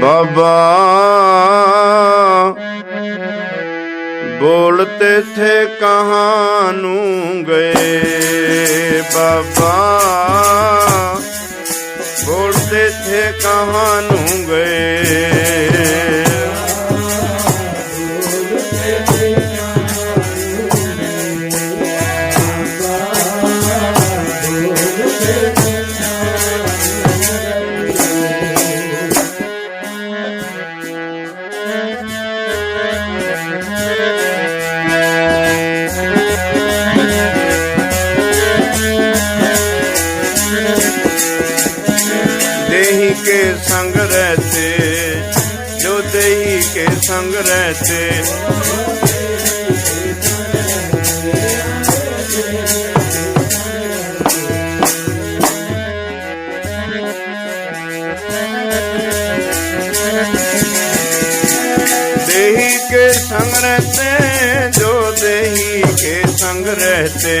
ਬਾਬਾ ਬੋਲਤੇ ਥੇ ਕਹਾਂ ਨੂੰ ਗਏ ਬਾਬਾ ਬੋਲਤੇ ਥੇ ਕਹਾਂ ਨੂੰ ਗਏ। देही के संग रहते जो देही के संग रहते के संग रहते जो देही के संग रहते